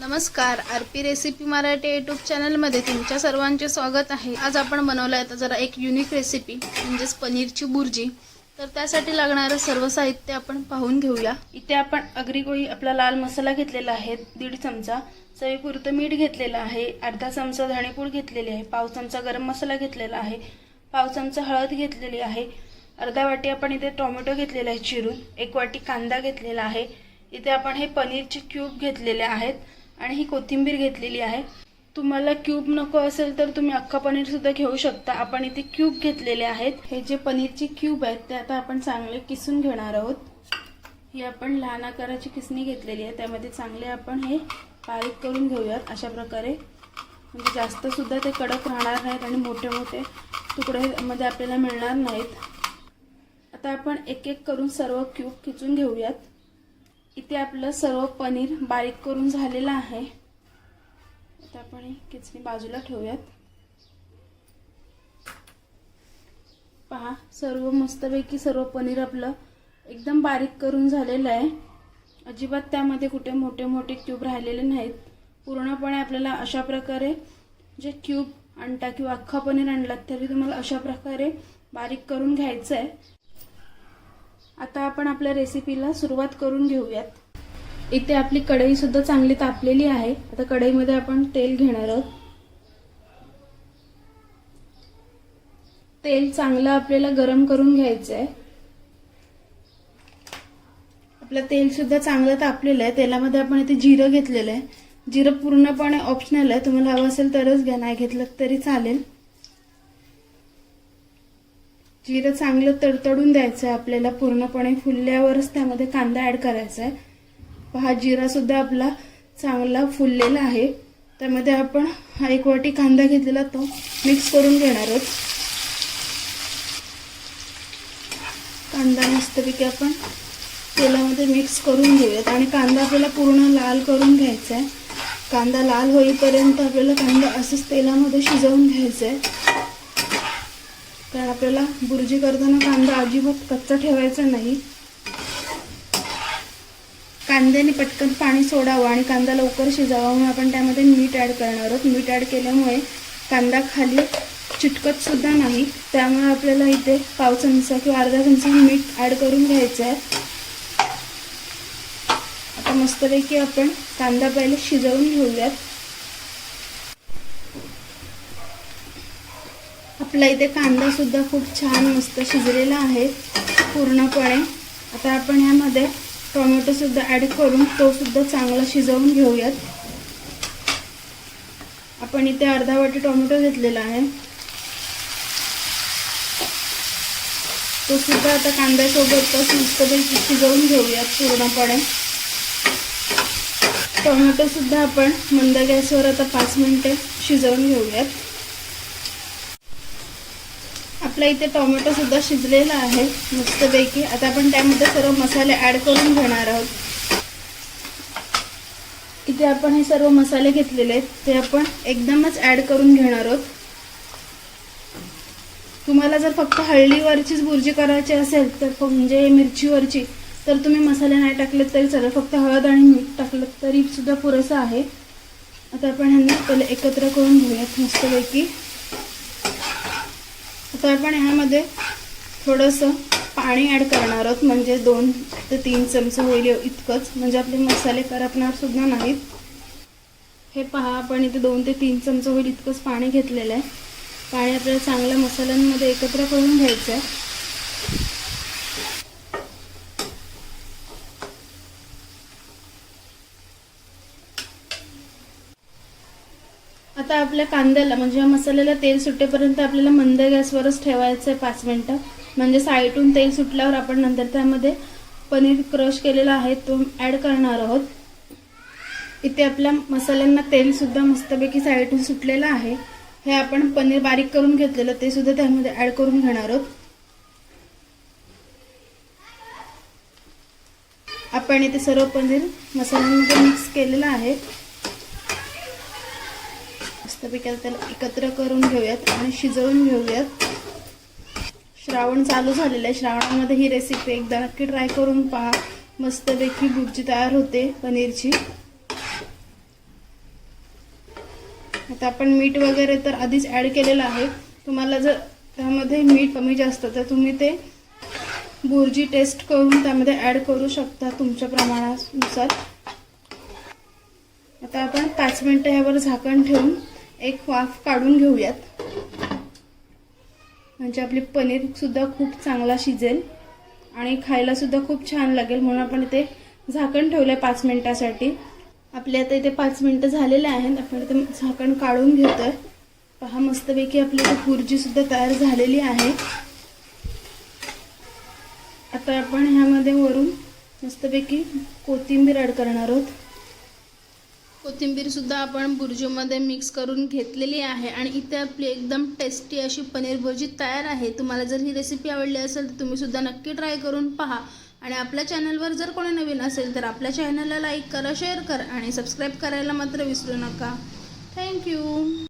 नमस्कार R P recipe Marathi YouTube चॅनलमध्ये तुमच्या सर्वांचे स्वागत आहे. आज आपण बनवलं आहे तर जरा एक युनिक रेसिपी म्हणजेच पनीरची बुर्जी. तर त्यासाठी लागणारं सर्व साहित्य आपण पाहून घेऊया. इथे आपण अग्रिगोळी आपला लाल मसाला घेतलेला आहे दीड चमचा. चवीपुरतं मीठ घेतलेलं आहे अर्धा चमचा धणेपूड घेतलेली आहे पाव चमचा गरम मसाला घेतलेला आहे पाव चमचा हळद घेतलेली आहे. अर्धा वाटी आपण इथे टोमॅटो घेतलेला आहे चिरून एक वाटी कांदा घेतलेला आहे. इथे आपण हे पनीरचे क्यूब घेतलेले आहेत. आणि ही कोथिंबीर घेतलेली आहे. तुम्हाला क्यूब नको असेल तर तुम्ही अख्खा पनीर सुद्धा घेऊ शकता. आपण इथे क्यूब घेतलेले आहेत. हे जे पनीरचे क्यूब आहेत ते आता आपण चांगले किसून घेणार आहोत. ही आपण लहान आकाराची किसणी घेतलेली आहे. त्यामध्ये चांगले आपण हे बारीक करून घेऊयात अशा प्रकारे. म्हणजे जास्त सुद्धा ते कडक राहणार नाहीत आणि मोठे मोठे तुकडे मध्ये आपल्याला मिळणार नाहीत. आता आपण एक एक करून सर्व क्यूब खिचून घेऊयात. इथे आपलं सर्व पनीर बारीक करून झालेलं आहे. आता आपण ही बाजूला ठेवूयात. पहा सर्व मस्तपैकी सर्व पनीर आपलं एकदम बारीक करून झालेलं आहे. अजिबात त्यामध्ये कुठे मोठे मोठे क्यूब राहिलेले नाहीत. पूर्णपणे आपल्याला अशा प्रकारे जे क्यूब आणता किंवा अख्खा पनीर आणलात तरी तुम्हाला अशा प्रकारे बारीक करून घ्यायचं आहे आता आपण आपल्या रेसिपीला सुरुवात करून घेऊयात. इथे आपली कढई सुद्धा चांगली तापलेली आहे. आता कढईमध्ये आपण तेल घेणार आहोत. तेल चांगलं आपल्याला गरम करून घ्यायचं आहे. आपलं तेल सुद्धा चांगलं तापलेलं आहे. तेलामध्ये आपण इथे जिरं घेतलेलं आहे. जिरं पूर्णपणे ऑप्शनल आहे. तुम्हाला हवं असेल तरच घ्या नाही घेतलं तरी चालेल. जिरं चांगलं तडतडून द्यायचं आहे आपल्याला पूर्णपणे फुलल्यावरच त्यामध्ये कांदा ॲड करायचा आहे पहा जिरा सुद्धा आपला चांगला फुललेला आहे. त्यामध्ये आपण हा एक वाटी कांदा घेतलेला तो मिक्स करून घेणार आहोत. कांदा मस्तपैकी आपण तेलामध्ये मिक्स करून घेऊयात. आणि कांदा आपल्याला पूर्ण लाल करून घ्यायचा आहे कांदा लाल होईपर्यंत आपल्याला कांदा असंच तेलामध्ये शिजवून घ्यायचा आहे कारण आपल्याला बुर्जी करताना कांदा अजिबात कच्चा ठेवायचा नाही. कांद्याने पटकन पाणी सोडावं आणि कांदा लवकर शिजावा म्हणून आपण त्यामध्ये मीठ ॲड करणार आहोत. मीठ ॲड केल्यामुळे कांदा खाली चिटकत सुद्धा नाही. त्यामुळे आपल्याला इथे पाव चमचा किंवा अर्धा चमचा मीठ ॲड करून घ्यायचं आहे. आता मस्तपैकी आपण कांदा पहिले शिजवून घेऊयात. आपला इथे कांदासुद्धा खूप छान मस्त शिजलेला आहे पूर्णपणे. आता आपण ह्यामध्ये टोमॅटोसुद्धा ॲड करून तो सुद्धा चांगला शिजवून घेऊयात. आपण इथे अर्धा वाटी टोमॅटो घेतलेला आहे. तो सुद्धा आता कांद्यासोबतच मस्तपैकी शिजवून घेऊयात पूर्णपणे. टोमॅटोसुद्धा आपण मंद गॅसवर आता पाच मिनिटे शिजवून घेऊयात. आपला इथे टोमॅटो सुद्धा शिजलेला आहे मस्तपैकी. आता आपण त्यामध्ये सर्व मसाले ॲड करून घेणार आहोत. इथे आपण हे सर्व मसाले घेतलेले आहेत ते आपण एकदमच ॲड करून घेणार आहोत. तुम्हाला जर फक्त हळदीवरचीच भुर्जी करायची असेल तर म्हणजे मिरचीवरची तर तुम्ही मसाले नाही टाकलेत तरी चालेल. फक्त हळद आणि मीठ टाकलं तरी सुद्धा पुरेसं आहे. आता आपण ह्यांना पहिले एकत्र करून घेऊयात मस्तपैकी. आता आपण ह्यामध्ये थोडंसं पाणी ॲड करणार आहोत. म्हणजे दोन ते तीन चमचे होईल इतकंच. म्हणजे आपले मसाले करपणार सुद्धा नाहीत. हे पहा आपण इथे दोन ते तीन चमचे होईल इतकंच पाणी घेतलेलं आहे. पाणी आपल्याला चांगल्या मसाल्यांमध्ये एकत्र करून घ्यायचं आहे. आता आपल्या कांद्याला म्हणजे मसाल्याला तेल सुटेपर्यंत आपल्याला मंद गॅसवरच ठेवायचं आहे पाच मिनटं. म्हणजे साईडून तेल सुटल्यावर आपण नंतर त्यामध्ये पनीर क्रश केलेला आहे तो ॲड करणार आहोत. इथे आपल्या मसाल्यांना तेलसुद्धा मस्तपैकी साईडून सुटलेलं आहे. हे आपण पनीर बारीक करून घेतलेलं ते सुद्धा त्यामध्ये ॲड करून घेणार आहोत. आपण इथे सर्व पनीर मसाल्यांमध्ये मिक्स केलेलं आहे. मस्तपैकी त्याला एकत्र करून घेऊयात आणि शिजवून घेऊयात. श्रावण चालू झालेलं आहे. श्रावणामध्ये ही रेसिपी एकदा नक्की ट्राय करून पहा. मस्तपैकी भुर्जी तयार होते पनीरची. आता आपण मीठ वगैरे तर आधीच ॲड केलेलं आहे. तुम्हाला जर त्यामध्ये मीठ कमी जास्त तर तुम्ही ते बुर्जी टेस्ट करून त्यामध्ये ॲड करू शकता तुमच्या प्रमाणानुसार. आता आपण पाच मिनटं ह्यावर झाकण ठेवून एक वाफ काढून घेऊयात. म्हणजे आपली पनीरसुद्धा खूप चांगला शिजेल आणि खायलासुद्धा खूप छान लागेल म्हणून आपण इथे झाकण ठेवलं आहे पाच मिनटासाठी. आपले आता इथे पाच मिनटं झालेले आहेत. आपण इथे झाकण काढून घेतोय. पहा मस्तपैकी आपली इथे भुर्जीसुद्धा तयार झालेली आहे. आता आपण ह्यामध्ये वरून मस्तपैकी कोथिंबीर ॲड करणार आहोत. कोथिंबीर सुद्धा आपण भुर्जीमध्ये मिक्स करून घेतलेली आहे आणि इथे आपली एकदम टेस्टी अशी पनीर भुर्जी तयार आहे. तुम्हाला जर ही रेसिपी आवडली असेल तर तुम्ही सुद्धा नक्की ट्राय करून पहा. आणि आपल्या चॅनलवर जर कोणी नवीन असेल तर आपल्या चॅनलला लाईक करा शेअर करा आणि सबस्क्राईब करायला मात्र विसरू नका. थँक्यू